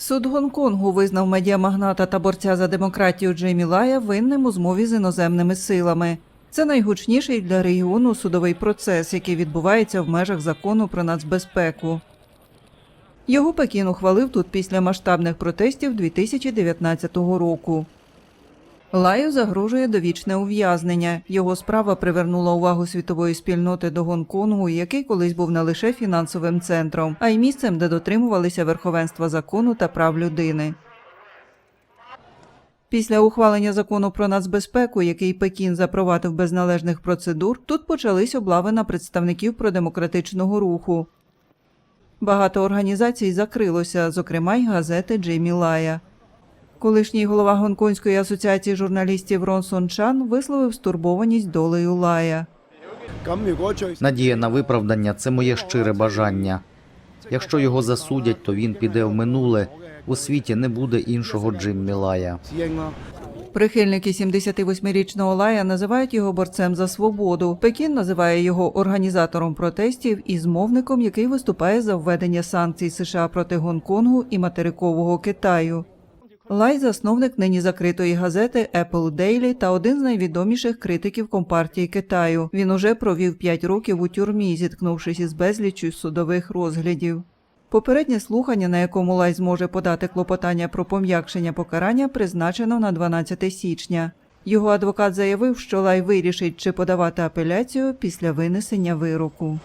Суд Гонконгу визнав медіамагната та борця за демократію Джеймі Лая винним у змові з іноземними силами. Це найгучніший для регіону судовий процес, який відбувається в межах закону про нацбезпеку. Його Пекін ухвалив тут після масштабних протестів 2019 року. Лаю загрожує довічне ув'язнення. Його справа привернула увагу світової спільноти до Гонконгу, який колись був не лише фінансовим центром, а й місцем, де дотримувалися верховенства закону та прав людини. Після ухвалення закону про нацбезпеку, який Пекін запровадив без належних процедур, тут почались облави на представників продемократичного руху. Багато організацій закрилося, зокрема й газети Джеймі Лая. Колишній голова Гонконгської асоціації журналістів Рон Сон Чан висловив стурбованість долею лая. Надія на виправдання це моє щире бажання. Якщо його засудять, то він піде в минуле. У світі не буде іншого Джим Мілая. Прихильники 78-річного лая називають його борцем за свободу. Пекін називає його організатором протестів і змовником, який виступає за введення санкцій США проти Гонконгу і материкового Китаю. Лай засновник нині закритої газети Apple Daily та один з найвідоміших критиків компартії Китаю. Він уже провів 5 років у тюрмі, зіткнувшись із безліччю судових розглядів. Попереднє слухання, на якому Лай зможе подати клопотання про пом'якшення покарання, призначено на 12 січня. Його адвокат заявив, що Лай вирішить, чи подавати апеляцію після винесення вироку.